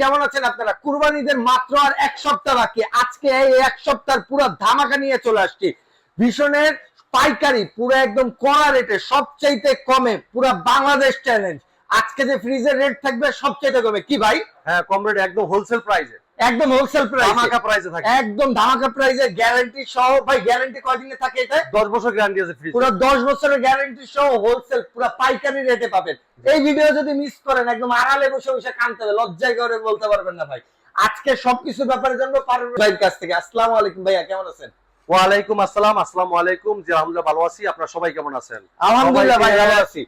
কেমন আছেন আপনারা? কুরবানিদের মাত্র আর এক সপ্তাহ বাকি। আজকে এই এক সপ্তাহ পুরো ধামাকা নিয়ে চলে আসছি। ভীষণের পাইকারি, পুরো একদম কড়া রেটে, সবচাইতে কমে, পুরো বাংলাদেশ চ্যালেঞ্জ আজকে যে ফ্রিজের রেট থাকবে, সবচাইতে কমে। কি ভাই? হ্যাঁ কম রেট একদম হোলসেল প্রাইসে একদম হোলসেল প্রাইস ধামাকা প্রাইসে থাকে। একদম ধামাকা প্রাইসে গ্যারান্টি সহ ভাই গ্যারান্টি কয়দিনে থাকে এটা? 10 বছর গ্যারান্টি আছে ফ্রিজ পুরো দশ বছরের গ্যারান্টি সহ হোলসেল পুরো পাইকারি রেটে পাবেন। এই ভিডিও যদি মিস করেন একদম আড়ালে বসে বসে কানতে হবে লজ্জায় করে বলতে পারবেন না ভাই। আজকে সবকিছু ব্যাপারের জন্য পারুল ভাইয়ের কাছ থেকে। আসসালামু আলাইকুম ভাইয়া কেমন আছেন? ওয়ালাইকুম আসসালাম আসসালামু আলাইকুম। জি আলহামদুলিল্লাহ ভালো আছি। আপনারা সবাই কেমন আছেন? আলহামদুলিল্লাহ ভাই ভালো আছি।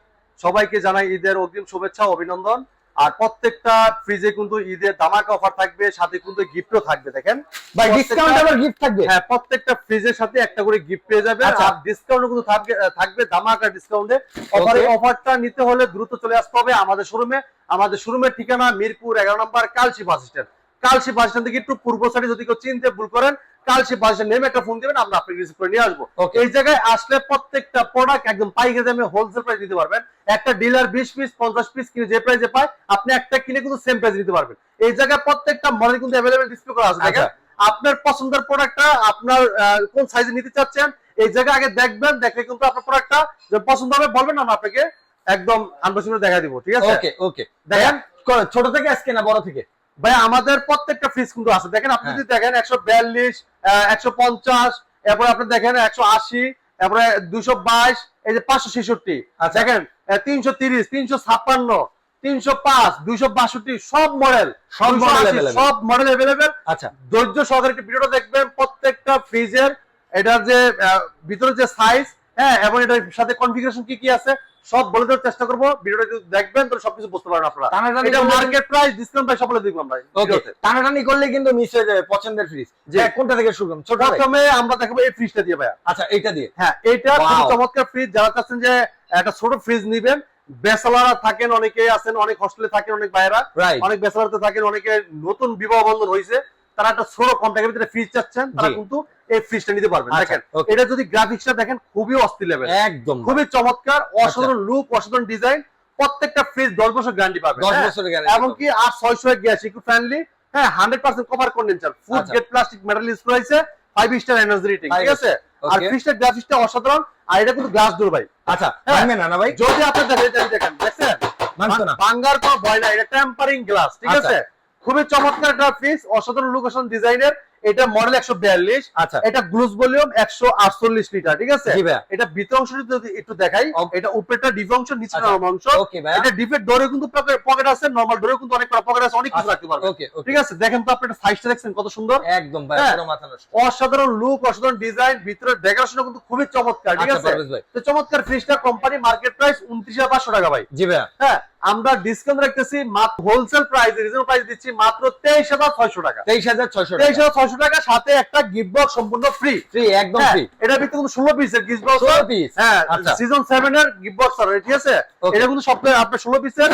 সবাইকে জানাই ঈদের অগ্রিম শুভেচ্ছা অভিনন্দন। আর প্রত্যেকটা ফ্রিজে কিন্তু ঈদের ধামাকা অফার থাকবে সাথে কিন্তু গিফটও থাকবে দেখেন। ভাই ডিসকাউন্ট আবার গিফট থাকবে? হ্যাঁ প্রত্যেকটা ফ্রিজের সাথে একটা করে গিফট পেয়ে যাবে আচ্ছা। আর ডিসকাউন্ট কিন্তু থাকবে থাকবে ধামাকা ডিসকাউন্টে অফারে. অফারটা নিতে হলে দ্রুত চলে আসতে হবে আমাদের শোরুমে আমাদের শোরুমের ঠিকানা মিরপুর এগারো নম্বর Kalshi bus stand Kalshi bus stand থেকে একটু পূর্ব সাইডে যদি কেউ চিনতে ভুল করেন কালশি বাস স্ট্যান্ড নেমে একটা ফোন দিবেন আমরা আপনাকে রিসিভ করে নিয়ে আসব। এই জায়গায় আসলে প্রত্যেকটা প্রোডাক্ট একদম পাইকারি দামে হোলসেল প্রাইস দিতে পারবেন। একটা ডিলার বিশ পিস পঞ্চাশ পিস কিনে যে প্রাইসে পায় আপনি একটা কিনে কিন্তু সেম প্রাইস দিতে পারবেন। এই জায়গায় প্রত্যেকটা মডেল কিন্তু অ্যাভেলেবেল ডিসপ্লে করা আছে দেখেন। আচ্ছা। আপনার পছন্দের প্রোডাক্টটা আপনার কোন সাইজে নিতে চাচ্ছেন এই জায়গায় আগে দেখবেন দেখলে কিন্তু আপনার প্রোডাক্টটা যে পছন্দ হবে বলবেন আমরা আপনাকে একদম আনবসিং দেখা দিব ঠিক আছে? ওকে ওকে দেখেন ছোট থেকে আজকে না বড় থেকে। ভাই আমাদের প্রত্যেকটা ফ্রিজ কিন্তু আছে দেখেন আপনি হ্যাঁ। যদি দেখেন একশো বিয়াল্লিশ একশো পঞ্চাশ এরপরে আপনি দেখেন একশো আশি এরপরে দুশো বাইশ এই যে পাঁচশো ছেষট্টি আচ্ছা। দেখেন তিনশো তিরিশ তিনশো ছাপ্পান্ন তিনশো পাঁচ দুইশো বাষট্টি সব মডেল সব available। সব মডেল অ্যাভেলেবেল আচ্ছা ধৈর্য সহকারে একটি ভিডিওটা দেখবেন প্রত্যেকটা ফ্রিজের এটার যে ভিতরে যে সাইজ হ্যাঁ এবং এটার সাথে কনফিগারেশন কি কি আছে সব বলে দেওয়ার চেষ্টা করব। ভিডিওটা যদি দেখবেন তাহলে সবকিছু বুঝতে পারবেন আপনারা। টানাটানি এটা করলে- মার্কেট প্রাইস ডিসকাউন্ট প্রাইস সব বলে আমরা টানাটানি করলে কিন্তু মিস হয়ে যাবে পছন্দের ফ্রিজ। হ্যাঁ, কোনটা থেকে শুরু ছোট? প্রথমে আমরা দেখাবো এই ফ্রিজটা দিয়ে ভাইয়া। আচ্ছা এইটা দিয়ে? হ্যাঁ এটা. খুবই চমৎকার ফ্রিজ যারা চাচ্ছেন যে একটা ছোট ফ্রিজ নিবেন বেসালারা থাকেন অনেকে আছেন অনেক হোস্টেলে থাকেন অনেক বাইরা অনেক বেসালারতে থাকেন অনেকে নতুন বিবাহ বন্ধন হয়েছে তারা একটা ছোট কম্প্যাক্টের ভিতরে ফ্রিজ চাচ্ছেন তারা কিন্তু এই ফ্রিজটা নিতে পারবেন। আচ্ছা, দেখেন এটা যদি গ্রাফিক্সটা দেখেন খুবই অস্থির লেভেল একদম। খুবই চমৎকার আচ্ছা। অসাধারণ লুক অসাধারণ ডিজাইন প্রত্যেকটা ফ্রিজ দশ বছর গ্যারান্টি পাবে দশ হ্যাঁ? গ্যারান্টি এবং কি আর ছয়শো গ্যাস ইকো ফ্রেন্ডলি হ্যাঁ hundred percent cover condenser food plastic metal use five star energy rating ঠিক আছে? আর ফ্রিজটা গ্রাফিক্সটা অসাধারণ আর এটা কিন্তু গ্লাস ডোর ভাই। আচ্ছা হ্যাঁ। ভাঙবে না না ভাই? যদি আপনি দেখেন দেখেন দেখছেন? ভাঙতো না। কোনো ভয় নাই এটা টেম্পারিং গ্লাস ঠিক আচ্ছা। আছে? খুবই চমৎকার একটা ফ্রিজ অসাধারণ লুক অসাধারণ ডিজাইনের এটা মডেল একশো বিয়াল্লিশ আচ্ছা। এটা গ্লুজ ভলিউম একশো আটচল্লিশ লিটার ঠিক আছে? এটা ভিতর অংশ যদি একটু দেখাই এটা উপরেটা ডিপ অংশ নিচে আচ্ছা। নরম অংশ। এটা ডিপের ডোরে কিন্তু পকেট আছে নর্মাল ডোরে কিন্তু অনেক পকেট আছে অনেক কিছু আচ্ছা, রাখতে পারবে। ঠিক আছে? দেখেন তো আপনি সাইজটা দেখছেন কত সুন্দর? একদম ভাই হ্যাঁ। অসাধারণ লুক অসাধারণ ডিজাইন ভিতরে ডেকোরেশন কিন্তু খুবই চমৎকার ঠিক আচ্ছা আছে? ভাই। তো চমৎকার ফ্রিজটা কোম্পানি মার্কেট প্রাইস উনত্রিশ হাজার পাঁচশো টাকা ভাই। জি ভাইয়া। হ্যাঁ আমরা ডিসকাউন্ট রাখতেছি হোলসেল প্রাইস রিজনেবল প্রাইস দিচ্ছি মাত্র তেইশ হাজার ছয়শো টাকা। তেইশ হাজার ছয়শো তেইশ হাজার ছয়শো টাকা সাথে একটা গিফট বক্স সম্পূর্ণ ফ্রি ফ্রি একদম ফ্রি এটা ভিতরে কিন্তু ষোলো পিসের গিফট বক্স ষোলো পিস হ্যাঁ আচ্ছা। সিজন সেভেন এর গিফট বক্স ঠিক আছে? এটা কিন্তু সপ্তাহে আপনি ষোলো পিসের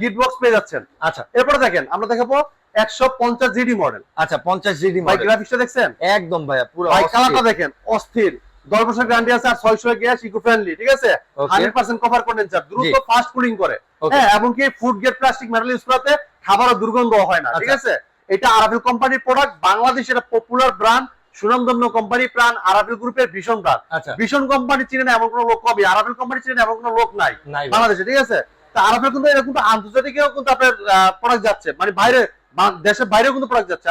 গিফট বক্স পেয়ে যাচ্ছেন। আচ্ছা। এরপরে দেখেন আমরা দেখাবো একশো পঞ্চাশ জিডি মডেল আচ্ছা পঞ্চাশ জিডি ভাই গ্রাফিক্সটা দেখছেন? একদম ভাইয়া পুরো কালারটা দেখেন অস্থির। দশ বছর গ্যারান্টি আছে আর ছয়শো গ্যাস ইকো ফ্রেন্ডলি ঠিক আছে? হান্ড্রেড পার্সেন্ট কভার কন্ডেন্সার দ্রুত ফাস্ট কুলিং করে। হ্যাঁ এবং food grade plastic metal use করাতে খাবারও দুর্গন্ধ হয় না ঠিক আচ্ছা। আছে? এটা আরাফেল কোম্পানির প্রোডাক্ট বাংলাদেশ এটা পপুলার ব্র্যান্ড কোম্পানি প্রাণ আরাফেল গ্রুপের ভীষণ আচ্ছা। ভীষণ কোম্পানি চিনেন এমন কোনো লোক কবি? আরাফেল কোম্পানি চিনেন এমন কোনো লোক নাই। বাংলাদেশে ঠিক আছে? কিন্তু এটা কিন্তু আন্তর্জাতিকেও কিন্তু আপনার প্রোডাক্ট যাচ্ছে। মানে বাইরে দেশের বাইরেও কিন্তু প্রোডাক্ট যাচ্ছে।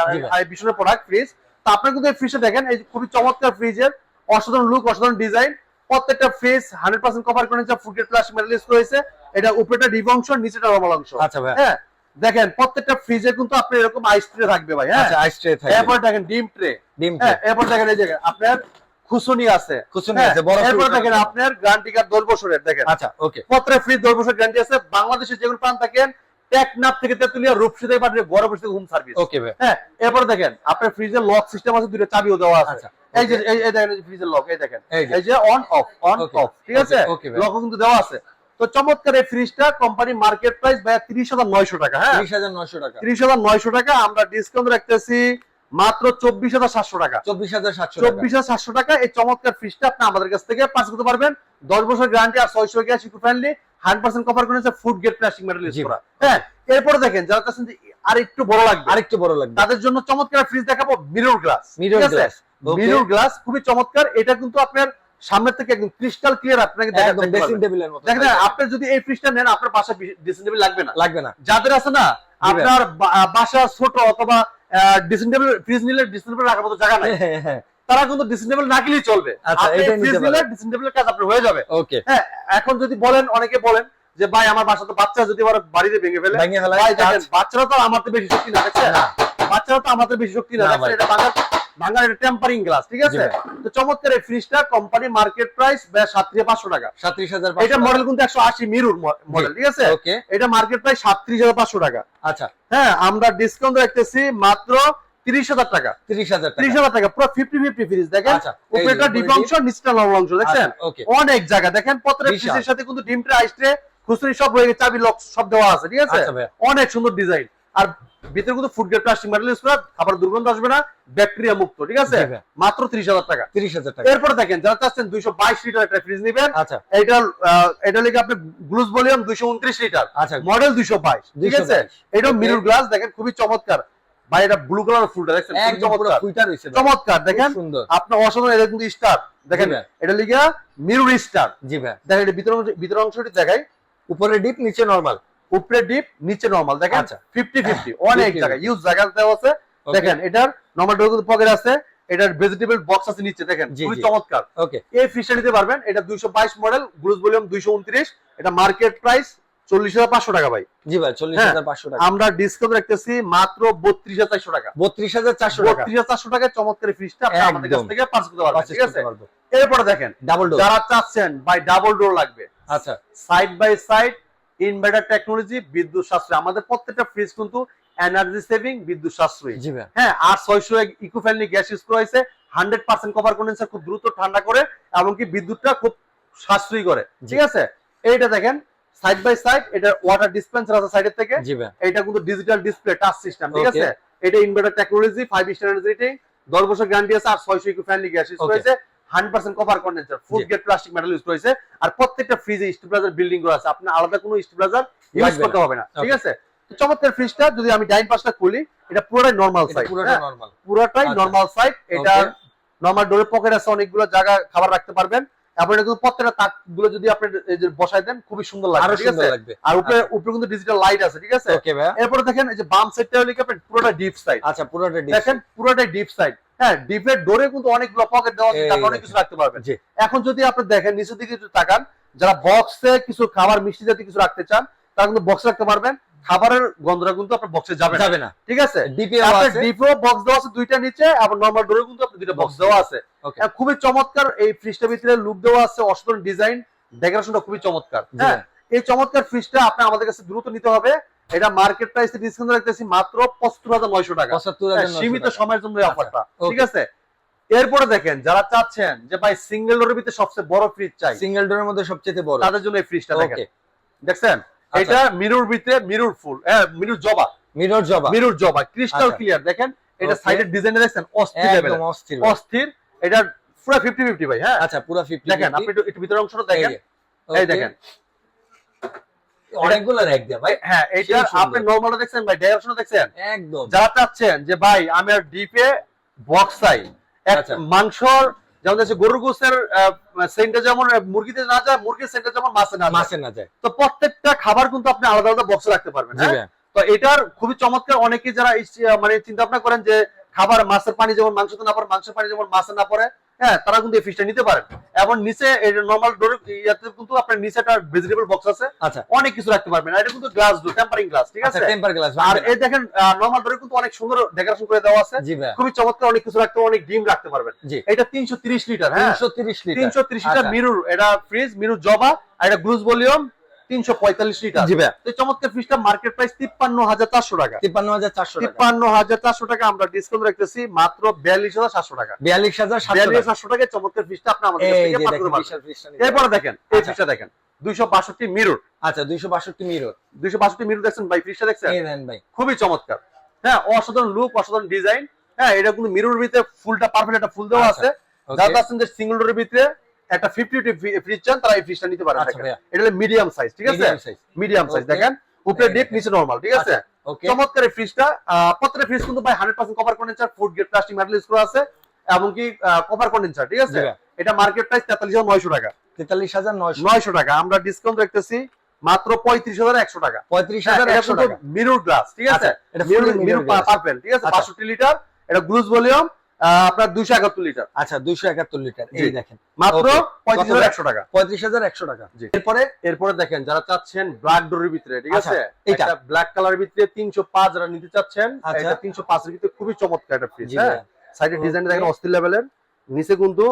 ভীষণের প্রোডাক্ট ফ্রিজ তা আপনার কিন্তু এই দেখেন এই খুবই চমৎকার ফ্রিজের অসাধারণ লুক অসাধারণ ডিজাইন প্রত্যেকটা ফ্রিজ হান্ড্রেড পার্সেন্ট কভার করে নিচ্ছে ফুড প্লাস্টিক মেটাল ইউজ করেছে এটা উপরেটা ডিপ অংশ নিচেটা নরমাল অংশ আচ্ছা ভাইয়া হ্যাঁ দেখেন প্রত্যেকটা ফ্রিজে কিন্তু আপনার এরকম আইস ট্রে থাকবে ভাই হ্যাঁ? আচ্ছা আইস ট্রে থাকে এরপর দেখেন ডিম ট্রে ডিম হ্যাঁ এরপর দেখেন এই জায়গায় আপনার খুসুনি আছে। কুসুমি হ্যাঁ, আছে বড় এরপর দেখেন আপনার গ্যারান্টি কার্ড দশ বছরের দেখেন। আচ্ছা ওকে পত্রে ফ্রি দশ বছর গ্যারান্টি আছে। বাংলাদেশের যেগুলো প্রাণ থাকেন টেকনাফ থেকে তেতুলিয়া রূপসী থেকে পাঠিয়ে বড় বসে হোম সার্ভিস ওকে ভাই। হ্যাঁ এরপর দেখেন আপনার ফ্রিজের লক সিস্টেম আছে দুটো চাবিও দেওয়া আছে। আচ্ছা। এই যে এই দেখেন ফ্রিজের লক এই দেখেন। এই যে। অন অফ অন অফ ঠিক আছে। লকও কিন্তু দেওয়া আছে। তো চমৎকার এই ফ্রিজটা কোম্পানি মার্কেট প্রাইস ভাই তিরিশ হাজার নয়শো টাকা হ্যাঁ? ত্রিশ হাজার নয়শো টাকা। তিরিশ হাজার নয়শো টাকা আমরা ডিসকাউন্ট রাখতেছি মাত্র চব্বিশ হাজার সাতশো টাকা। চব্বিশ হাজার সাতশো টাকা। চব্বিশ হাজার সাতশো টাকা এই চমৎকার ফ্রিজটা আপনি আমাদের কাছ থেকে পাস করতে পারবেন। দশ বছর গ্যারান্টি আর ছয়শো gas eco friendly hundred percent cover করেছে food grade plastic metal use করা। হ্যাঁ এরপরে দেখেন যারা চাচ্ছেন আর একটু বড় লাগবে আরেকটু বড় লাগবে। তাদের জন্য চমৎকার ফ্রিজ দেখাবো mirror glass mirror glass mirror glass খুবই চমৎকার। এটা কিন্তু আপনার সামনের থেকে একদম ক্রিস্টাল ক্লিয়ার আপনাকে একদম ড্রেসিং টেবিলের মতো। দেখেন আপনি যদি এই ফ্রিজটা নেন আপনার বাসা ড্রেসিং টেবিল লাগবে না। লাগবে না। যাদের আছে না আপনার বাসা ছোট অথবা ড্রেসিং টেবিল ফ্রিজ নিলে ড্রেসিং টেবিল রাখার মতো জায়গা নাই। হ্যাঁ হ্যাঁ তারা কিন্তু ড্রেসিং টেবিল না কিনলেই চলবে। আচ্ছা, এটা ফ্রিজ নিলে ড্রেসিং টেবিলের কাজ আপনার হয়ে যাবে। ওকে হ্যাঁ এখন যদি বলেন অনেকে বলেন যে ভাই আমার বাসা তো বাচ্চা যদি আমার বাড়িতে ভেঙে ফেলে? ভেঙে ভাই দেখেন বাচ্চারা তো আমার তো বেশি শক্তি না দেখছেন। বাচ্চারা তো আমাদের বেশি শক্তি না। এটা ভাঙার ভাঙার টেম্পারিং গ্লাস ঠিক আছে? তো চমৎকার এই ফ্রিজটা কোম্পানি মার্কেট প্রাইস পাঁচশো টাকা। হাজার এটা মডেল কিন্তু একশো আশি মিরুর মডেল ঠিক আছে? ওকে এটা মার্কেট প্রাইস সাতত্রিশ হাজার পাঁচশো টাকা। আচ্ছা। হ্যাঁ আমরা ডিসকাউন্ট রাখতেছি মাত্র তিরিশ হাজার টাকা। তিরিশ হাজার টাকা। হাজার টাকা পুরো ফিফটি ফিফটি ফ্রিজ দেখেন? এই উপরেটা ডিপ ডিপ। অংশ নিচটা নরম অংশ দেখছেন? অনেক জায়গা দেখেন। ফ্রিজের সাথে কিন্তু খুচরি সব রয়ে চাবি লক সব দেওয়া আছে ঠিক আছে? আচ্ছা অনেক সুন্দর ডিজাইন আর ভিতরে কিন্তু food grade plastic material use করা খাবার দুর্গন্ধ আসবে না ব্যাকটেরিয়া মুক্ত ঠিক আছে? মাত্র ত্রিশ হাজার টাকা। তিরিশ হাজার টাকা। এরপরে দেখেন যারা চাচ্ছেন দুইশো বাইশ লিটার একটা ফ্রিজ নেবেন আচ্ছা। এটা এটা লিখে আপনি গ্লুজ ভলিউম দুইশো উনত্রিশ লিটার আচ্ছা। মডেল দুইশো বাইশ ঠিক আছে? এটা. মিরর গ্লাস দেখেন খুবই চমৎকার। ভাই এটা ব্লু কালার ফুলটা পুরো চমৎকার। ফুইটা রয়েছে চমৎকার দেখেন? সুন্দর। আপনার অসাধারণ এটা কিন্তু স্টার দেখেন এটা লিখে মিরর স্টার জি ভাই। দেখেন এটা ভিতর ভিতর অংশটি দেখাই। উপরে ডিপ নিচে নরমাল উপরে ডিপ নিচে নরমাল দেখেন? আচ্ছা। ফিফটি ফিফটি অনেক 50-50 জায়গায় ইউজ জায়গা দেওয়া আছে। দেখেন এটার নর্মাল ডোর পকেট আছে এটার ভেজিটেবল বক্স আছে নিচে দেখেন খুবই চমৎকার। ওকে এই ফ্রিজটা নিতে পারবেন এটা দুইশো বাইশ মডেল গ্লুজ ভলিউম দুইশো উনত্রিশ এটা মার্কেট প্রাইস চল্লিশ হাজার পাঁচশো টাকা ভাই। জি ভাই চল্লিশ হ্যাঁ, হাজার পাঁচশো টাকা। আমরা ডিসকাউন্ট রাখতেছি মাত্র বত্রিশ হাজার চারশো টাকা। বত্রিশ হাজার চারশো টাকা। চমৎকার ফ্রিজটা আপনি আমাদের কাছ থেকে করতে পারবেন ঠিক আছে? এরপরে দেখেন ডাবল ডোর যারা চাচ্ছেন ভাই ডাবল ডোর লাগবে। আচ্ছা। Side by side inverter technology বিদ্যুৎ সাশ্রয়। আমাদের প্রত্যেকটা ফ্রিজ কিন্তু এনার্জি সেভিং বিদ্যুৎ সাশ্রয়ী। হ্যাঁ আর ছয়শো ইকো ফ্রেন্ডলি গ্যাস ইউজ করা হয়েছে হান্ড্রেড পার্সেন্ট কভার কন্ডেন্সার খুব দ্রুত ঠান্ডা করে এমনকি বিদ্যুৎটা খুব সাশ্রয়ী করে। ঠিক আছে? এইটা দেখেন সাইড বাই সাইড এটা ওয়াটার ডিসপেন্সার আছে সাইডের থেকে। এটা কিন্তু ডিজিটাল ডিসপ্লে টাচ সিস্টেম ঠিক আছে? এটা inverter technology five star energy rating দশ বছর গ্যারান্টি আছে আর ছয়শো ইকো ফ্রেন্ডলি গ্যাস ইউজ করেছে। Hundred percent cover condenser food grade plastic metal use করেছে। আর প্রত্যেকটা ফ্রিজে স্টেবিলাইজার বিল্ডিং করা আছে। আপনার আলাদা কোনো স্টেবিলাইজার ইউজ করতে হবে না। ঠিক আছে? চমৎকার ফ্রিজটা যদি আমি ডাইন পাশটা খুলি এটা পুরোটাই নর্মাল সাইজ পুরোটা পুরোটাই আচ্ছা। নর্মাল সাইজ এটা Okay. নর্মাল ডোরের পকেট আছে অনেকগুলো জায়গা খাবার রাখতে পারবেন। এবং এটা কিন্তু প্রত্যেকটা তাকগুলো যদি আপনি বসাই দেন খুবই সুন্দর লাগবে ঠিক আছে? আর উপরে আচ্ছা। উপরে কিন্তু ডিজিটাল লাইট আছে ঠিক আছে? এরপরে দেখেন এই যে বাম সাইডটা হলে কি আপনি পুরোটা ডিপ সাইড আচ্ছা পুরোটা ডিপ দেখেন পুরোটাই ডিপ সাইড হ্যাঁ ডিপের ডোরে কিন্তু অনেকগুলো পকেট দেওয়া আছে অনেক কিছু রাখতে পারবেন। এখন যদি আপনি দেখেন নিচের দিকে একটু তাকান যারা বক্সে কিছু খাবার মিষ্টি জাতীয় কিছু রাখতে চান তারা কিন্তু বক্সে রাখতে পারবেন। খাবারের গন্ধটা কিন্তু আপনার বক্সে যাবে যাবে না। ঠিক আছে? ডিপে আছে। ডিপো বক্স দেওয়া আছে দুইটা নিচে আবার নরমাল ডোরে কিন্তু আপনার দুইটা বক্স দেওয়া আছে। খুবই চমৎকার এই ফ্রিজটার ভিতরে লুক দেওয়া আছে অসাধারণ ডিজাইন ডেকোরেশনটা খুবই চমৎকার। হ্যাঁ এই চমৎকার ফ্রিজটা আপনি আমাদের কাছে দ্রুত নিতে হবে। এটা মার্কেট প্রাইসে ডিসকাউন্ট রাখতেছি মাত্র পঁচাত্তর হাজার নয়শো টাকা। পঁচাত্তর হ্যাঁ, হাজার সীমিত সময়ের জন্য এই আচ্ছা, অফারটা ঠিক আছে? এরপরে দেখেন যারা চাচ্ছেন যে ভাই সিঙ্গেল ডোরের ভিতরে সবচেয়ে বড় ফ্রিজ চাই সিঙ্গেল ডোরের মধ্যে সবচেয়ে বড়। তাদের জন্য এই ফ্রিজটা দেখেন। দেখছেন? আচ্ছা। এটা মিরুর ভিতরে মিরুর ফুল হ্যাঁ মিরুর জবা। মিরর জবা। মিরুর জবা ক্রিস্টাল আচ্ছা। ক্লিয়ার দেখেন? এটা. সাইডের ডিজাইনটা দেখছেন অস্থির একদম অস্থির অস্থির এটা পুরো ফিফটি ফিফটি ভাই হ্যাঁ? আচ্ছা পুরো 50 দেখেন আপনি একটু একটু ভিতরের অংশটা দেখেন। এই দেখেন। অনেকগুলো র্যাক দেয়া ভাই। হ্যাঁ এইটা আপনি নরমালটা দেখছেন ভাই ডাইরেকশনটা দেখছেন? একদম। যারা চাচ্ছেন যে ভাই আমি আর ডিপে বক্স চাই আচ্ছা। মাংসর যেমন হচ্ছে গরুর গোসের সেন্টার যেমন মুরগিতে না যায় মুরগির সেন্টার যেমন মাছে না যায়। না যায়। তো প্রত্যেকটা খাবার কিন্তু আপনি আলাদা আলাদা বক্সে রাখতে পারবেন হ্যাঁ? তো এটার খুবই চমৎকার অনেকে যারা মানে চিন্তা ভাবনা করেন যে খাবার মাছের পানি যেমন মাংসতে না পড়ে মাংসের পানি যেমন মাছে না পড়ে হ্যাঁ তারা কিন্তু এই ফিশটা নিতে পারেন এবং নিচে নর্মাল ডোর ইয়াতে কিন্তু আপনার নিচে একটা ভেজিটেবল বক্স আছে। আচ্ছা। অনেক কিছু রাখতে পারবেন। আর এটা কিন্তু গ্লাস ডোর টেম্পারিং গ্লাস ঠিক আচ্ছা আছে? টেম্পার গ্লাস আর এই দেখেন নর্মাল ডোরে কিন্তু অনেক সুন্দর ডেকোরেশন করে দেওয়া আছে। খুবই চমৎকার অনেক কিছু রাখতে অনেক ডিম রাখতে পারবেন। এটা তিনশো তিরিশ লিটার হ্যাঁ? 330 লিটার। তিনশো তিরিশ লিটার আচ্ছা। মিরুর এটা ফ্রিজ মিরুর জবা আর এটা গ্লুজ ভলিউম তিনশো পঁয়তাল্লিশ লিটার। জি ভাই। চমৎকার ফ্রিজটা মার্কেট প্রাইস তিপ্পান্ন হাজার চারশো টাকা। 53400 টাকা। তিপ্পান্ন হাজার চারশো টাকা আমরা ডিসকাউন্ট রাখতেছি মাত্র বিয়াল্লিশ হাজার সাতশো টাকা। 42700 বিয়াল্লিশ সাতশো টাকা চমৎকার ফ্রিজটা আপনি আমাদের কাছ এই থেকে যে পার দেখেন করতে পারবেন। বিশাল ফ্রিজটা নিতে এরপরে দেখেন এই আচ্ছা। দেখেন দুইশো বাষট্টি মিরুর আচ্ছা 262 মিরর দুইশো বাষট্টি মিরুর দেখছেন ভাই দেখছেন? ভাই। খুবই চমৎকার। হ্যাঁ অসাধারণ লুক অসাধারণ ডিজাইন হ্যাঁ এটা কিন্তু মিরুর ভিতরে ফুলটা পারফেক্ট একটা ফুল দেওয়া আচ্ছা, আছে। ওকে যারা আছেন যে সিঙ্গেল ডোরের ভিতরে একটা ফ্রিজ চান তারা এই ফ্রিজটা নিতে পারেন আচ্ছা এটা হলো মিডিয়াম সাইজ ঠিক আছে? Medium size. দেখেন? উপরে ডিপ নিচে নরমাল ঠিক আছে? আচ্ছা। চমৎকার ফ্রিজটা প্রত্যেকটা ফ্রিজ কিন্তু ভাই hundred percent cover condenser food grade plastic metal use করা আছে কভার কন্ডেন্সার ঠিক আছে? এটা মার্কেট প্রাইস তেতাল্লিশ হাজার নয়শো টাকা। তেতাল্লিশ হাজার নয়শো। নয়শো টাকা আমরা ডিসকাউন্ট রাখতেছি মাত্র পঁয়ত্রিশ হাজার একশো টাকা। পঁয়ত্রিশ হাজার একশো টাকা। মিরর গ্লাস ঠিক আছে? আচ্ছা, মিরর ঠিক আছে। বাষট্টি লিটার এটা গ্লুজ ভলিউম আপনার দুইশো একাত্তর লিটার। আচ্ছা দুইশো একাত্তর লিটার। এই দেখেন মাত্র পঁয়ত্রিশ হাজার একশো টাকা। পঁয়ত্রিশ হাজার একশো টাকা। এরপরে? এরপরে দেখেন যারা চাচ্ছেন ব্ল্যাক ডোরের ভিতরে ঠিক আচ্ছা, আছে? এটা ব্ল্যাক কালারের ভিতরে তিনশো পাঁচ যারা নিতে চাচ্ছেন আচ্ছা। এটা তিনশো পাঁচের ভিতরে খুবই চমৎকার একটা ফ্রিজ হ্যাঁ। সাইডের ডিজাইন দেখেন অস্থির লেভেলের নিচে কিন্তু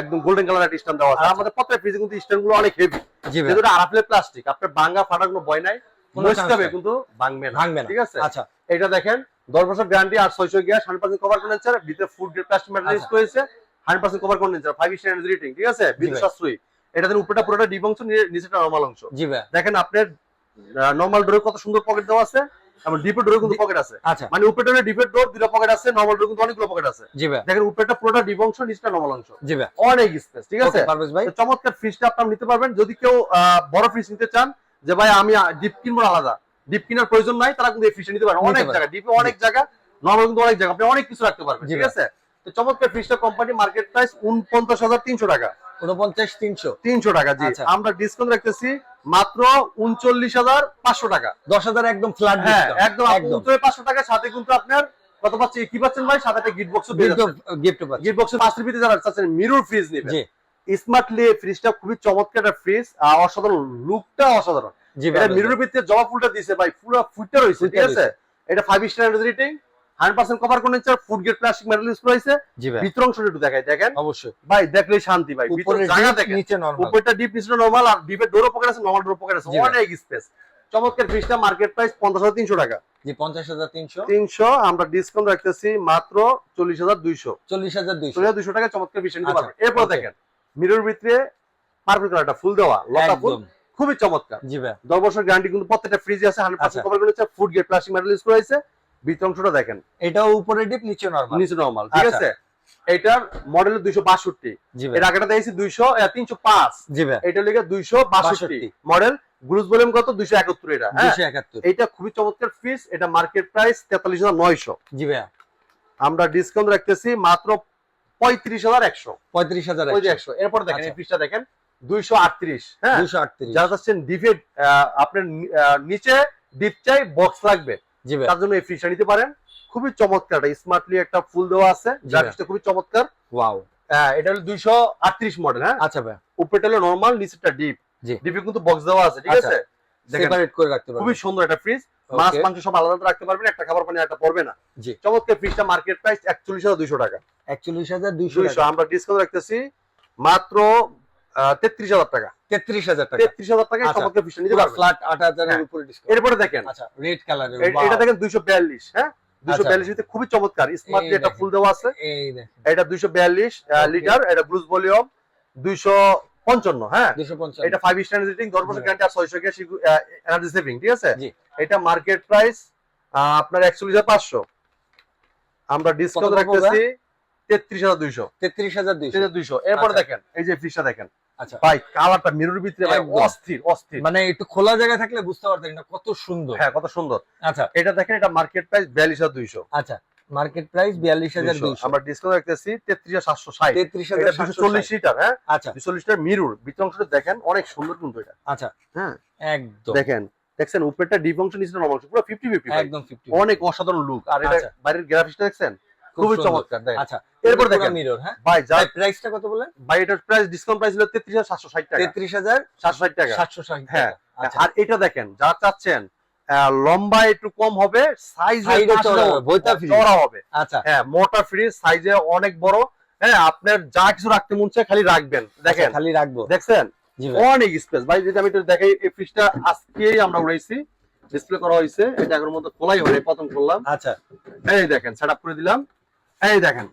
একদম গোল্ডেন কালার একটা স্ট্যান্ড দেওয়া আছে। আচ্ছা। আমাদের প্রত্যেক ফ্রিজে কিন্তু স্ট্যান্ডগুলো অনেক হেভি যেহেতু আরাফলে প্লাস্টিক আপনার ভাঙ্গা ফাটার কোনো ভয় নাই। কোনো হবে নাই। কিন্তু ভাঙবে না ভাঙবে না। ঠিক আছে? আচ্ছা। এটা দেখেন দশ বছর গ্যারান্টি আর ছয়শো gas hundred percent cover condenser ভিতরে food grade plastic material use. করেছে hundred percent cover condenser five star energy rating ঠিক আছে? বিদ্যুৎ সাশ্রয়ী এটা দেখেন উপরটা পুরোটা ডিপ অংশ নিচেটা নর্মাল অংশ। জি ভাই। দেখেন আপনার নর্মাল ডোরে কত সুন্দর পকেট দেওয়া আছে এবং ডিপের ডোরে কিন্তু পকেট আছে। আচ্ছা। মানে উপরে ডোরে ডিপের ডোর দুটো পকেট আছে নর্মাল ডোরে কিন্তু অনেকগুলো পকেট আছে। জি ভাই। দেখেন উপরটা পুরোটা ডিপ অংশ নিচটা নর্মাল অংশ। জি ভাই। অনেক স্পেস ঠিক আছে? পারভেজ ভাই। চমৎকার ফ্রিজটা আপনারা নিতে পারবেন। যদি কেউ বড় ফ্রিজ নিতে চান যে ভাই আমি ডিপ কিনবো আলাদা। ডিপ কেনার প্রয়োজন নাই তারা কিন্তু এই নিতে নিতে অনেক জায়গা ডিপে অনেক জায়গা নর্মাল কিন্তু অনেক জায়গা আপনি অনেক কিছু রাখতে পারবেন ঠিক আছে? তো চমৎকার ফ্রিজটা কোম্পানি মার্কেট প্রাইস উনপঞ্চাশ হাজার তিনশো টাকা। উনপঞ্চাশ তিনশো। তিনশো টাকা জি। আচ্ছা। আমরা ডিসকাউন্ট রাখতেছি মাত্র উনচল্লিশ হাজার পাঁচশো টাকা। দশ হাজার একদম ফ্ল্যাট হ্যাঁ একদম পাঁচশো টাকা সাথে কিন্তু আপনার কত পাচ্ছি? কি পাচ্ছেন ভাই? সাথে একটা গিফট বক্স গিফট গিফট বক্সের পাঁচ রুপিতে যারা চাচ্ছেন মিরর ফ্রিজ নেবেন। স্মার্টলি ফ্রিজটা খুবই চমৎকার একটা ফ্রিজ অসাধারণ। লুকটা অসাধারণ। এটা ভাই মিররের জবা ফুলটা দিছে ভাই পুরো ফুটটা রয়েছে ঠিক আছে? এটা five star rating hundred percent cover condenser food grade plastic metal use করেছে ভিতর অংশটা একটু দেখাই দেখেন। অবশ্যই। ভাই দেখলে শান্তি ভাই জায়গা দেখেন। নিচে নরমাল উপরটা ডিপ নিচে নরমাল আর ডিপের ডোরও পকেট আছে নরমাল ডোর পকেট আছে। অনেক স্পেস চমৎকার ফ্রিজটা মার্কেট প্রাইস পঞ্চাশ হাজার তিনশো টাকা। জি পঞ্চাশ হাজার তিনশো। তিনশো আমরা ডিসকাউন্ট রাখতেছি মাত্র চল্লিশ হাজার দুইশো। চল্লিশ হাজার দুইশো। দুইশো টাকা চমৎকার ফ্রিজ নিতে আচ্ছা, পারবেন। এরপর দেখেন মিরর ভিতরে পার্পল কালারটা ফুল দেওয়া লতা ফুল। খুবই চমৎকার। জি ভাই। দশ বছর গ্যারান্টি কিন্তু প্রত্যেকটা ফ্রিজে আছে হান্ড্রেড পার্সেন্ট। কভার করেছে food grade plastic metal use করেছে ভিতর অংশটা দেখেন। এটাও উপরে ডিপ নিচে নরমাল নিচে নর্মাল ঠিক আচ্ছা। আছে? এটার মডেল দুইশো বাষট্টি। জি ভাই। এর আগেটা দিয়েছি দুইশো তিনশো পাঁচ। জি ভাই। এটা লেগে দুইশো বাষট্টি মডেল গ্লুজ ভলিউম কত? দুইশো একাত্তর এটা হ্যাঁ? দুশো একাত্তর। এটা খুবই চমৎকার ফ্রিজ এটা মার্কেট প্রাইস তেতাল্লিশ হাজার নয়শো। জি ভাই। আমরা ডিসকাউন্ট রাখতেছি মাত্র পঁয়ত্রিশ হাজার একশো। পঁয়ত্রিশ হাজার একশো। এরপর দেখেন এই আচ্ছা। ফ্রিজটা দেখেন। দুইশো আটত্রিশ হ্যাঁ? দুশো আটত্রিশ। যারা চাচ্ছেন ডিপে আপনার নিচে ডিপ চাই বক্স লাগবে। তার জন্য এই ফ্রিজটা নিতে পারেন। খুবই চমৎকার স্মার্টলি একটা ফুল দেওয়া আছে। গ্রাফিক্সটা খুবই চমৎকার। ওয়াও এটা হলো দুইশো আটত্রিশ মডেল হ্যাঁ? আচ্ছা ভাই। উপরেটা হলো নর্মাল নিচেরটা ডিপ ডিপে কিন্তু বক্স দেওয়া আছে ঠিক আচ্ছা। আছে? সেপারেট করে রাখতে খুবই সুন্দর একটা ফ্রিজ মাছ. মাংস সব আলাদা রাখতে পারবেন একটা খাবার পানি একটা পড়বে না। জি। চমৎকার ফ্রিজটা মার্কেট প্রাইস একচল্লিশ হাজার দুইশো টাকা। একচল্লিশ হাজার দুইশো আমরা ডিসকাউন্ট রাখতেছি। মাত্র তেত্রিশ হাজার টাকা। তেত্রিশ হাজার টাকা। তেত্রিশ হাজার টাকায় আচ্ছা। নিতে পারবেন ফ্ল্যাট আট হাজারের হ্যাঁ। উপরে ডিসকাউন্ট এরপরে দেখেন। আচ্ছা রেড কালারের এটা দেখেন দুইশো বিয়াল্লিশ হ্যাঁ? আচ্ছা। খুবই চমৎকার। একটা দেখেন। ফুল দেওয়া আছে এটা দুইশো বিয়াল্লিশ লিটার এটা ব্লুজ ভলিউম দুইশো পঞ্চান্ন হ্যাঁ? এটা ফাইভ স্টার রেটিং দশ বছর গ্যারান্টি আর ছয়শো গ্যাস এনার্জি সেভিং ঠিক আছে? এটা মার্কেট প্রাইস আপনার একচল্লিশ হাজার পাঁচশো। আমরা ডিসকাউন্ট রাখতেছি তেত্রিশ হাজার দুইশো। তেত্রিশ হাজার দুইশো। দুইশো। এরপরে আচ্ছা। দেখেন এই যে ফ্রিজটা দেখেন। আচ্ছা। ভাই কালারটা মিরুর ভিতরে ভাই অস্থির অস্থির। মানে একটু খোলা জায়গায় থাকলে বুঝতে পারতেন কত সুন্দর। হ্যাঁ কত সুন্দর। আচ্ছা। এটা দেখেন এটা মার্কেট প্রাইস বিয়াল্লিশ হাজার দুইশো। আচ্ছা মার্কেট প্রাইস বিয়াল্লিশ হাজার দুইশো। আমরা ডিসকাউন্ট রাখতেছি তেত্রিশ হাজার সাতশো ষাট। তেত্রিশ হাজার চল্লিশ লিটার হ্যাঁ? আচ্ছা। দুশো চল্লিশ লিটার মিরুর ভিতর অংশটা দেখেন অনেক সুন্দর কিন্তু এটা। আচ্ছা। হ্যাঁ। একদম। দেখেন দেখছেন উপরেরটা ডিপ অংশ নিচে নরমাল অংশ পুরো ফিফটি ফিফটি একদম ফিফটি অনেক অসাধারণ লুক আর এটা আচ্ছা। বাইরের গ্রাফিক্সটা দেখছেন? খুবই চমৎকার আচ্ছা এরপর দেখেন। মিরর হ্যাঁ? ভাই প্রাইসটা কত বলেন ভাই এটার প্রাইস ডিসকাউন্ট প্রাইস হলো তেত্রিশ হাজার সাতশো ষাট টাকা। তেত্রিশ হাজার সাতশো ষাট টাকা। সাতশো ষাট হ্যাঁ। আচ্ছা। আর এটা দেখেন যা চাচ্ছেন লম্বা একটু কম হবে সাইজ free। চড়া হবে। আচ্ছা। হ্যাঁ মোটা ফ্রিজ সাইজে অনেক বড়। হ্যাঁ আপনার যা কিছু রাখতে মন চায় খালি রাখবেন। দেখেন আচ্ছা, খালি রাখব। দেখছেন? অনেক স্পেস ভাই যদি আমি একটু দেখাই এই ফ্রিজটা আজকেই আমরা উড়াইছি। ডিসপ্লে করা হয়েছে এটা এখনও মতো খোলাই হয় প্রথম করলাম। আচ্ছা। এই দেখেন সেটআপ করে দিলাম। এই দেখেন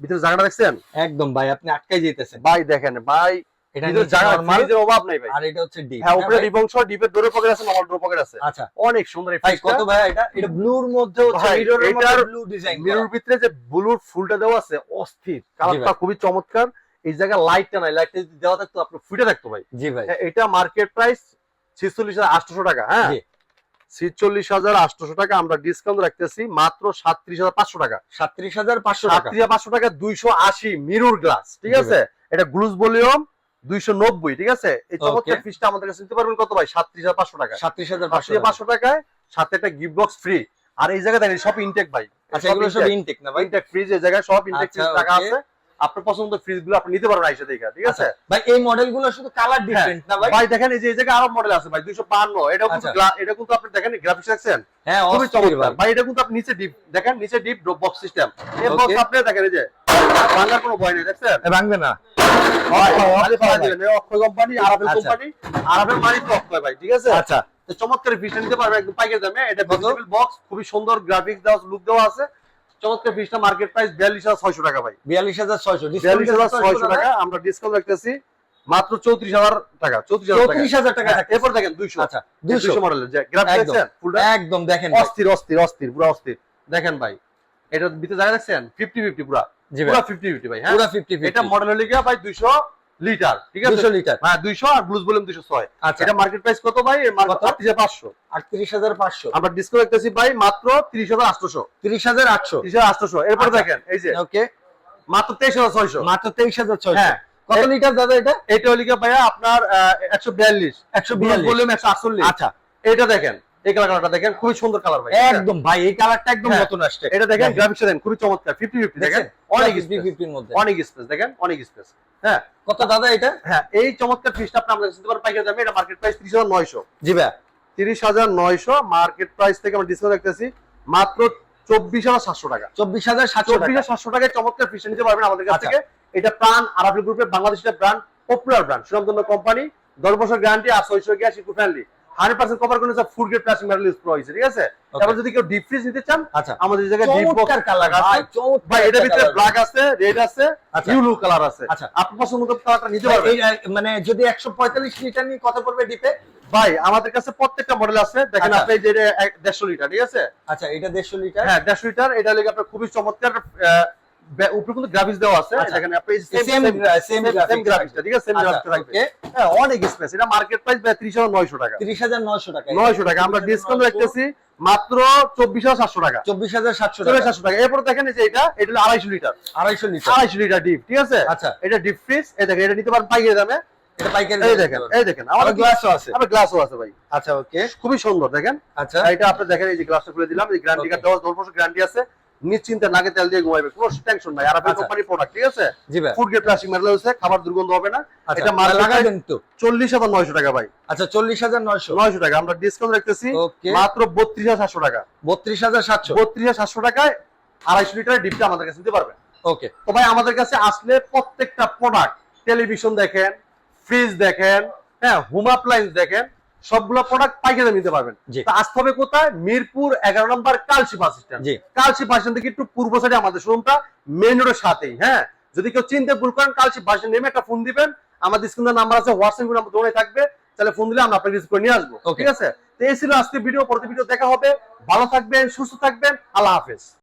ভিতরে জায়গাটা দেখছেন? একদম ভাই আপনি আটকাই যেতেছেন ভাই দেখেন ভাই ডিপ হ্যাঁ আচ্ছা। অনেক সুন্দর এই ভাই ফ্রিজটা কত ভাই এটা? এটা ব্লুর মধ্যে ব্লু ডিজাইন মিরর ভিতরে যে ব্লুর ফুলটা দেওয়া আছে অস্থির। কালারটা খুবই চমৎকার। এই জায়গায় লাইটটা নাই লাইটটা যদি দেওয়া থাকতো আপনার ফুটে থাকতো ভাই। জি ভাই। হ্যাঁ, এটা মার্কেট প্রাইস ছিচল্লিশ হাজার আটশো টাকা হ্যাঁ। ছিচল্লিশ হাজার আটশো টাকা আমরা ডিসকাউন্ট রাখতেছি মাত্র সাতত্রিশ হাজার পাঁচশো টাকা। সাতত্রিশ হাজার পাঁচশো টাকা। হাজার পাঁচশো টাকা দুইশো আশি মিরুর গ্লাস ঠিক আছে? এটা গ্লুজ ভলিউম দুইশো নব্বই ঠিক আছে? এই চমৎকার. ফিসটা আমাদের কাছে নিতে পারবেন কত ভাই? সাতত্রিশ হাজার পাঁচশো টাকা। সাতত্রিশ হাজার পাঁচশো টাকায় সাথে একটা গিফট বক্স ফ্রি আর এই জায়গায় সব ইনটেক ভাই। আচ্ছা এগুলো সব ইনটেক না ভাই? ইনটেক ফ্রিজ এই জায়গায় সব ইনটেক আচ্ছা, রাখা okay. আছে। আপনার পছন্দ ফ্রিজগুলো আপনি নিতে পারবেন আইসা দেখা ঠিক আছে? আচ্ছা, ভাই এই মডেলগুলো শুধু কালার ডিফারেন্ট না ভাই? ভাই দেখেন এই যে এই জায়গায় আরও মডেল আছে ভাই দুইশো বান্ন এটা কিন্তু আচ্ছা। এটা কিন্তু আপনি দেখেন গ্রাফিক্স দেখছেন? হ্যাঁ খুবই চমৎকার। ভাই। এটা কিন্তু আপনি নিচে ডিপ দেখেন নিচে ডিপ ড্রপ বক্স সিস্টেম এই বক্স আপনি দেখেন এই যে ভাঙার কোনো ভয় নেই দেখছেন? ভাঙবে না। অক্ষয়, কোম্পানি আরাফেল আচ্ছা। কোম্পানি আরাফেল মানি তো অক্ষয় ভাই ঠিক আছে? আচ্ছা। চমৎকার ফিশটা নিতে পারবে একদম পাইকারি দামে। এটা বক্স খুবই সুন্দর গ্রাফিক্স দেওয়া লুক দেওয়া আছে। চমৎকার ফিশটা মার্কেট প্রাইস বিয়াল্লিশ হাজার ছয়শো টাকা ভাই। বিয়াল্লিশ হাজার ছয়শো বিয়াল্লিশ হাজার ছয়শো টাকা আমরা ডিসকাউন্ট রাখতেছি মাত্র চৌত্রিশ হাজার টাকা চৌত্রিশ চৌত্রিশ হাজার টাকা হ্যাঁ, এরপর দেখেন দুইশো আচ্ছা দুইশো মডেলের একদম। দেখেন। অস্থির অস্থির অস্থির পুরো অস্থির। দেখেন ভাই এটা ভিতরে জায়গা দেখছেন? ফিফটি ফিফটি পুরা। পুরা ফিফটি ফিফটি ভাই হ্যাঁ? পুরো ফিফটি এটা মডেল হলে গিয়া ভাই দুইশো লিটার ঠিক আছে? দুশো লিটার। হ্যাঁ দুইশো আর ব্লুজ বললাম দুইশো ছয়। আচ্ছা। এটা মার্কেট প্রাইস কত ভাই? মার্কেট আটত্রিশ হাজার পাঁচশো। আমরা ডিসকাউন্ট ভাই মাত্র তিরিশ হাজার আটশোশো। তিরিশ হাজার আটশো। তিরিশ হাজার আটশোশো। এরপর। দেখেন এই যে। ওকে। মাত্র তেইশ হাজার ছয়শো। মাত্র তেইশ হাজার ছয়শো। হ্যাঁ। কত লিটার দাদা এটা? এটা ভাইয়া আপনার একশো বিয়াল্লিশ। একশো ব্লুজ বিয়াল্লিশ একশো আটচল্লিশ। আচ্ছা। এটা দেখেন এই কালারটা দেখেন খুবই সুন্দর কালার ভাই। একদম ভাই এই কালারটা একদম হ্যাঁ। নতুন আসছে। এটা দেখেন দেখেন। গ্রাফিক্স দেখেন খুবই চমৎকার ফিফটি ফিফটি দেখেন? অনেক স্পেস ফিফটির মধ্যে। অনেক স্পেস দেখেন? অনেক স্পেস হ্যাঁ। কত দাদা এটা? হ্যাঁ এই চমৎকার ফিসটা আপনি আমাদের কাছে পাইকারি দামে। এটা মার্কেট প্রাইস ত্রিশ হাজার নয়শো। জি ভাই। তিরিশ হাজার নয়শো মার্কেট প্রাইস থেকে আমরা ডিসকাউন্ট রাখতেছি মাত্র চব্বিশ হাজার সাতশো টাকা। চব্বিশ হাজার সাতশো সাতশো টাকায় চমৎকার ফিসটা নিতে পারবেন আমাদের কাছ আচ্ছা। থেকে। এটা প্রাণ আরাফি গ্রুপের বাংলাদেশের ব্র্যান্ড পপুলার ব্র্যান্ড সুনামধন্য কোম্পানি দশ বছর গ্যারান্টি আর ছয়শো gas eco friendly hundred percent cover করে food grade plastic material use করা হয়েছে ঠিক আছে? এবার যদি কেউ ডিপ ফ্রিজ নিতে চান আচ্ছা। আমাদের এই জায়গায় ডিপ কালার আছে ভাই এটার ভিতরে ব্ল্যাক আছে রেড আছে আচ্ছা। ইউলু কালার আছে। আচ্ছা। আপনি পছন্দ মতো কালারটা নিতে পারবেন। মানে যদি একশো পঁয়তাল্লিশ লিটার নিয়ে কত পড়বে ডিপে ভাই আমাদের কাছে প্রত্যেকটা মডেল আছে। দেখেন আচ্ছা। আপনি যে দেড়শো লিটার ঠিক আছে? আচ্ছা এটা দেড়শো লিটার? হ্যাঁ দেড়শো লিটার। এটা লেগে আপনার খুবই চমৎকার উপরে কিন্তু গ্রাফিক্স দেওয়া আছে। আচ্ছা। দেখেন আপনি সেম সেম সেম গ্রাফিক্সটা ঠিক আছে? সেম গ্রাফিক্সটা থাকবে হ্যাঁ অনেক স্পেস এটা মার্কেট প্রাইস টাকা। টাকা। নয়শো টাকা। আমরা ডিসকাউন্ট রাখতেছি মাত্র চব্বিশ হাজার সাতশো টাকা। চব্বিশ হাজার সাতশো টাকা। সাতশো টাকা। এরপর দেখেন এই যে এটা এটা হলো আড়াইশো লিটার। আড়াইশো লিটার। আড়াইশো লিটার ডিপ ঠিক আছে? আচ্ছা। এটা ডিপ ফ্রিজ। এই দেখেন এটা নিতে পারেন পাইকারি দামে। এটা পাইকারি এই দেখেন এই দেখেন। আমাদের আমাদের গ্লাসও আছে। আমার গ্লাসও আছে ভাই। আচ্ছা ওকে খুবই সুন্দর দেখেন। আচ্ছা। এটা আপনি দেখেন এই যে গ্লাসটা খুলে দিলাম এই গ্যারান্টি. কার্ড দেওয়া আছে। নিশ্চিন্তে নাকে তেল দিয়ে ঘুমাইবে কোনো টেনশন নাই। আর আপনার আচ্ছা। কোম্পানির প্রোডাক্ট ঠিক আছে? জি ভাই। ফুড গ্রেড প্লাস্টিক মেটাল হচ্ছে খাবার দুর্গন্ধ হবে না। আচ্ছা এটা price দেন তো? চল্লিশ হাজার নয়শো টাকা ভাই। আচ্ছা চল্লিশ হাজার নয়শো। নয়শো টাকা আমরা ডিসকাউন্ট রাখতেছি। মাত্র বত্রিশ হাজার সাতশো টাকা। বত্রিশ হাজার সাতশো। বত্রিশ হাজার সাতশো টাকায় আড়াইশো লিটার ডিপটা আমাদের কাছে নিতে পারবেন ওকে তো ভাই আমাদের কাছে আসলে প্রত্যেকটা প্রোডাক্ট টেলিভিশন দেখেন ফ্রিজ দেখেন হ্যাঁ হোম অ্যাপ্লায়েন্স দেখেন সবগুলো প্রোডাক্ট পাইকারি নিতে পারবেন। আসতে হবে কোথায়? মিরপুর এগারো নম্বর কালশি বাস স্ট্যান্ড জি। কালশি বাস স্ট্যান্ড থেকে একটু পূর্ব সাইডে আমাদের শোরুমটা মেন রোডের সাথেই হ্যাঁ? যদি কেউ চিনতে ভুল করেন কালশি বাস স্ট্যান্ড নেমে একটা ফোন দিবেন। আমাদের স্ক্রিনের নাম্বার আছে হোয়াটসঅ্যাপ নাম্বার দৌড়ে থাকবে। তাহলে ফোন দিলে আমরা আপনাকে রিসিভ করে নিয়ে আসব। ঠিক আছে? তো এই ছিল আজকে ভিডিও পরবর্তী ভিডিও দেখা হবে। ভালো থাকবেন সুস্থ থাকবেন। আল্লাহ হাফেজ।